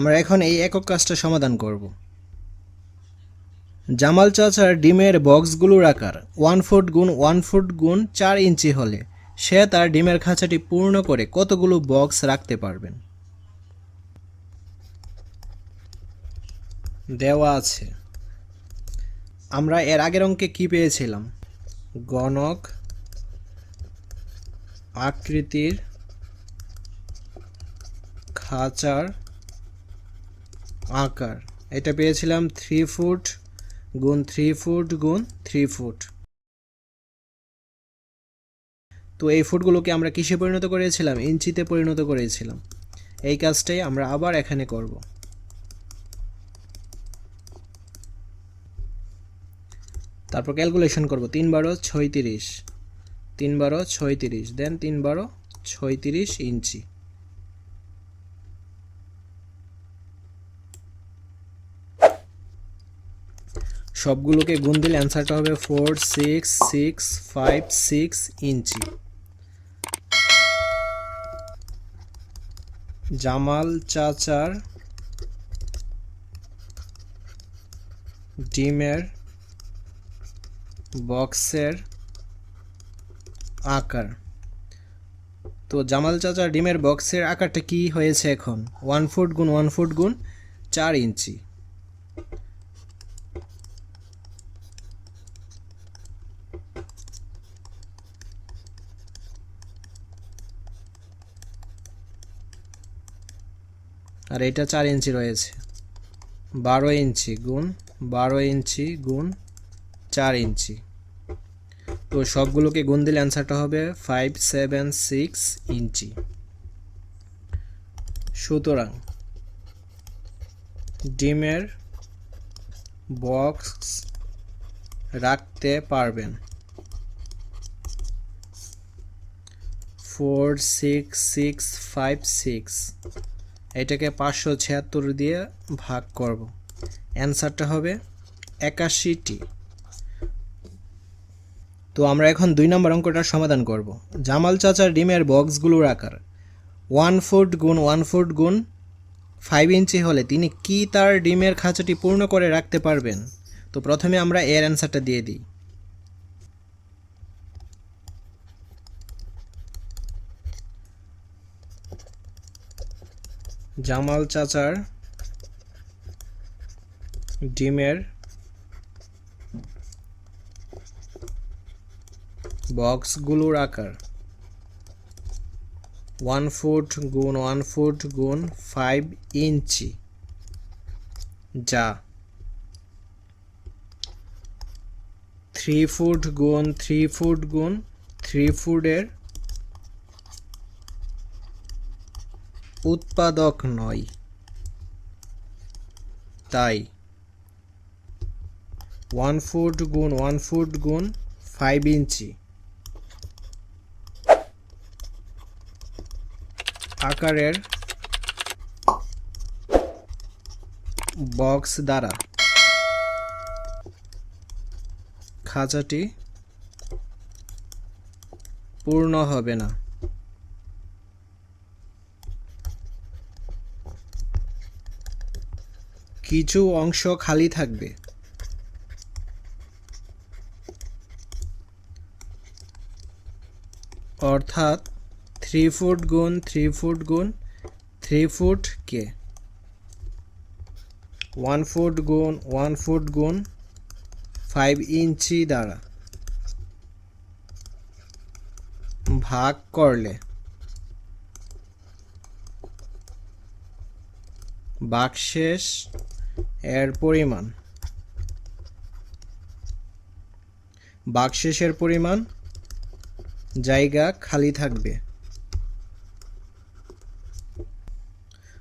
আমরা এখন এই একক কাজটা সমাধান করব। জামাল চাচার ডিমের বক্সগুলোর আকার ওয়ান ফুট গুণ ওয়ান ফুট গুণ চার ইঞ্চি হলে সে তার ডিমের খাঁচাটি পূর্ণ করে কতগুলো বক্স রাখতে পারবেন। দেওয়া আছে। আমরা এর আগের অঙ্কে কি পেয়েছিলাম? গণক আকৃতির খাঁচার আকার। এটা পেয়েছিলাম থ্রি ফুট গুণ থ্রি ফুট গুণ থ্রি ফুট তো এই ফুটগুলোকে আমরা কিসে পরিণত করেছিলাম? ইঞ্চিতে পরিণত করেছিলাম। এই কাজটাই আমরা আবার এখানে করব। তারপর ক্যালকুলেশন করব। তিন বারো ছয়ত্রিশ। তিন বারো ছয়ত্রিশ। দেন তিন বারো ছয়ত্রিশ ইঞ্চি। সবগুলোকে গুণ দিলে অ্যান্সারটা হবে four six six five six inch. Jamal চাচার ডিমের বক্সের আকার। তো জামাল চাচার ডিমের বক্সের আকারটা কি হয়েছে এখন? ওয়ান ফুট গুণ ওয়ান ফুট গুণ, চার ইঞ্চি। আর এটা চার ইঞ্চি রয়েছে। বারো ইঞ্চি গুণ, বারো ইঞ্চি গুণ চার ইঞ্চি। তো সবগুলোকে গুণ দিলে অ্যান্সারটা হবে ফাইভ সেভেন সিক্স ইঞ্চি। সুতরাং ডিমের বক্স রাখতে পারবেন। Four six six five six এটাকে পাঁচশো ছিয়াত্তর দিয়ে ভাগ করব। অ্যান্সারটা হবে একাশিটি। তো আমরা এখন দুই নম্বর অঙ্কটার সমাধান করব। জামাল চাচার ডিমের বক্সগুলোর আকার। ওয়ান ফুট গুণ ওয়ান ফুট গুণ ফাইভ ইঞ্চি হলে তিনি কি তার ডিমের খাঁচাটি পূর্ণ করে রাখতে পারবেন? তো প্রথমে আমরা এর অ্যান্সারটা দিয়ে দিই। জামাল চাচার ডিমের বক্সগুলোর আকার। ওয়ান ফুট গুণ ওয়ান ফুট গুণ ফাইভ ইঞ্চি। যা থ্রি ফুট গুণ থ্রি ফুট গুণ থ্রি ফুটের উৎপাদক নয়। তাই ওয়ান ফুট গুণ ওয়ান ফুট গুণ ফাইভ ইঞ্চি। আকারের বক্স দ্বারা খাঁচাটি পূর্ণ হবে না। কিছু অংশ খালি থাকবে। অর্থাৎ থ্রি ফুট গুণ থ্রি ফুট গুণ থ্রি ফুট কে ওয়ান ফুট গুণ ওয়ান ফুট গুণ ফাইভ ইঞ্চি দ্বারা ভাগ করলে বাকশেষ এর পরিমাণ। বাকশেষের পরিমাণ জায়গা খালি থাকবে।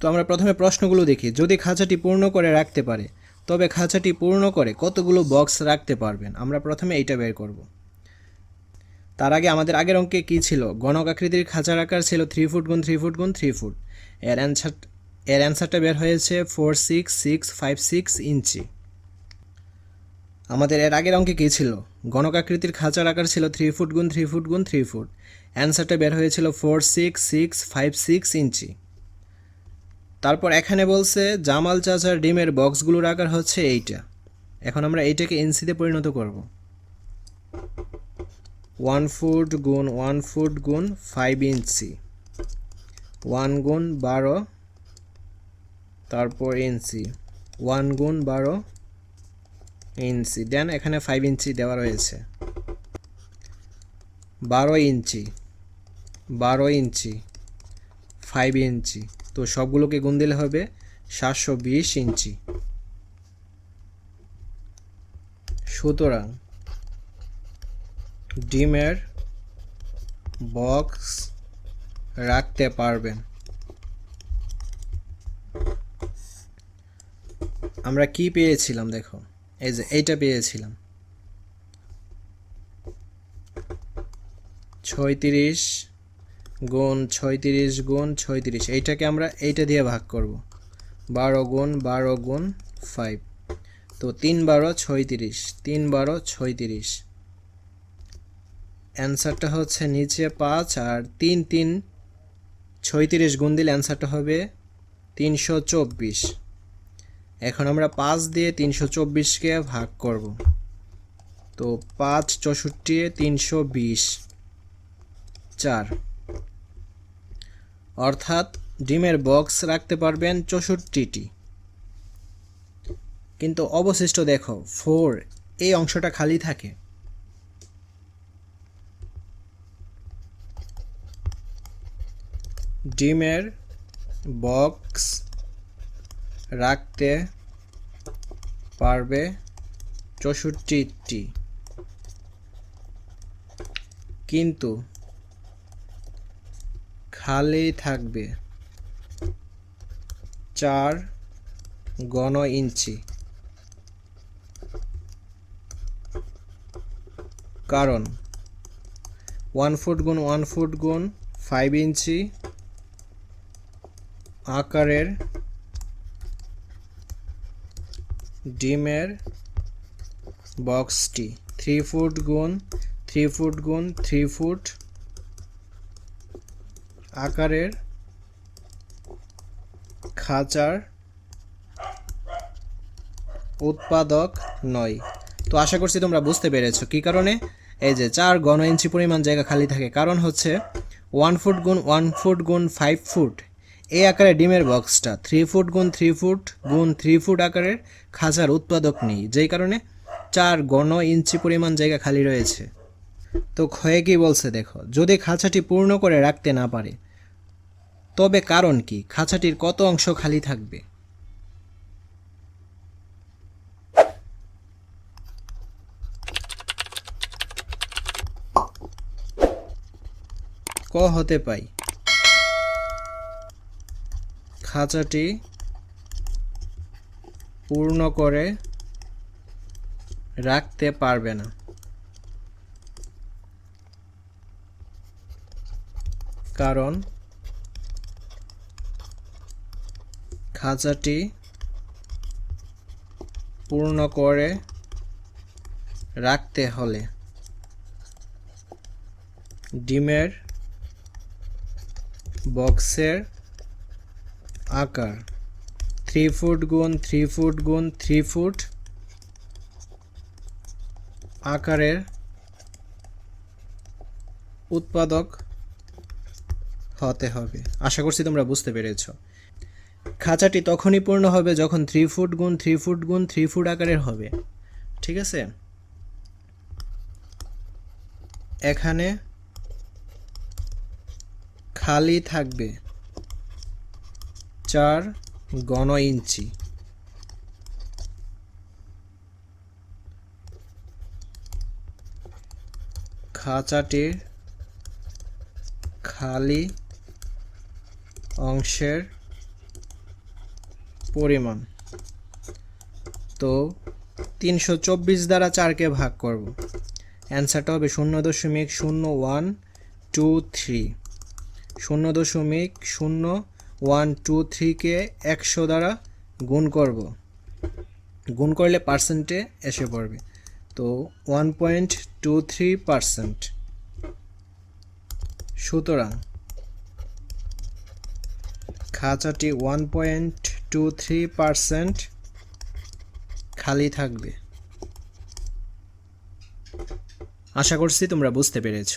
তো আমরা প্রথমে প্রশ্নগুলো দেখি। যদি খাঁচাটি পূর্ণ করে রাখতে পারে, তবে খাঁচাটি পূর্ণ করে কতগুলো বক্স রাখতে পারবেন? আমরা প্রথমে এইটা বের করব। তার আগে আমাদের আগের অঙ্কে কী ছিল? গণক আকৃতির খাঁচার আকার ছিল থ্রি ফুট গুণ থ্রি ফুট গুণ থ্রি ফুট এর অ্যান্সার এর অ্যান্সারটা বের হয়েছে four six six five six inch. আমাদের এর আগের অঙ্কে কী ছিল? গণকাকৃতির খাঁচার আকার ছিল থ্রি ফুট গুণ থ্রি ফুট গুণ থ্রি ফুট অ্যান্সারটা বের হয়েছিল four six six five six inch. তারপর এখানে বলছে, জামাল চাচার ডিমের বক্সগুলোর আকার হচ্ছে এইটা। এখন আমরা এইটাকে ইঞ্চিতে পরিণত করব। ওয়ান ফুট গুণ ওয়ান ফুট গুণ ফাইভ ইঞ্চি। ওয়ান গুণ বারো তারপর ইঞ্চি। ওয়ান গুণ বারো ইঞ্চি। দেন এখানে ফাইভ ইঞ্চি দেওয়া রয়েছে। বারো ইঞ্চি। বারো ইঞ্চি। Five inch. তো সবগুলোকে গুণ দিলে হবে সাতশো বিশ ইঞ্চি। সুতরাং ডিমের বক্স রাখতে পারবেন। আমরা কি পেয়েছিলাম, দেখো। এই যে, এইটা পেয়েছিলাম। ছয়ত্রিশ গুণ ছয়ত্রিশ গুণ ছয়ত্রিশ, এইটাকে আমরা এইটা দিয়ে ভাগ করব। বারো গুণ বারো গুণ ফাইভ তো তিন বারো ছয়ত্রিশ, তিন বারো ছয়ত্রিশ। অ্যান্সারটা হচ্ছে নিচে পাঁচ আর তিন তিন, ছয়ত্রিশ গুণ দিলে অ্যান্সারটা হবে তিনশো চব্বিশ। এখন আমরা পাঁচ দিয়ে তিনশো চব্বিশকে ভাগ করব। তো পাঁচ চৌষট্টি তিনশো বিশ। চার। অর্থাৎ ডিমের বক্স রাখতে পারবেন চৌষট্টিটি। কিন্তু অবশিষ্ট দেখো, ফোর, এই অংশটা খালি থাকে। ডিমের বক্স রাখতে পারবে চৌষট্টিটি। কিন্তু খালি থাকবে চার গণ ইঞ্চি। কারণ ওয়ান ফুট গুণ ওয়ান ফুট গুণ ফাইভ ইঞ্চি আকারের ডিমের বক্সটি থ্রি ফুট গুণ, থ্রি ফুট গুণ, থ্রি ফুট আকারের খাঁচার উৎপাদক নয়। তো আশা করছি তোমরা বুঝতে পেরেছ। কি কারণে? এই যে চার গণ ইঞ্চি পরিমাণ জায়গা খালি থাকে। কারণ হচ্ছে ওয়ান ফুট গুণ ওয়ান ফুট গুণ ফাইভ ফুট এই আকারে ডিমের বক্সটা থ্রি ফুট গুণ থ্রি ফুট গুণ থ্রি ফুট আকারের খাঁচার উৎপাদক নেই, যেই কারণে চার গণ ইঞ্চি পরিমাণ জায়গা খালি রয়েছে। তো ক্ষয়ে কি বলছে দেখো, যদি খাঁচাটি পূর্ণ করে রাখতে না পারে, তবে কারণ কি? খাঁচাটির কত অংশ খালি থাকবে? ক হতে পাই? খাঁচাটি পূর্ণ করে রাখতে পারবে না। কারণ খাঁচাটি পূর্ণ করে রাখতে হলে ডিমের বক্সের আকার। থ্রি ফুট গুণ থ্রি ফুট গুণ থ্রি ফুট আকারের উৎপাদক হতে হবে। আশা করছি তোমরা বুঝতে পেরেছ। খাঁচাটি তখনই পূর্ণ হবে যখন থ্রি ফুট গুণ থ্রি ফুট গুণ থ্রি ফুট আকারের হবে। ঠিক আছে? এখানে খালি থাকবে। চার গণ ইঞ্চি। খাঁচাটির খালি অংশের পরিমাণ। তো তিনশো চব্বিশ দ্বারা চারকে ভাগ করব। অ্যান্সারটা হবে শূন্য দশমিক শূন্য ওয়ান টু থ্রি। শূন্য দশমিক শূন্য ওয়ান টু থ্রিকে একশো দ্বারা গুণ করব। গুণ করলে পার্সেন্টে এসে পড়বে। তো one point two three percent সুতরাং খাঁচাটি one point two three percent খালি থাকবে। আশা করছি তোমরা বুঝতে পেরেছ।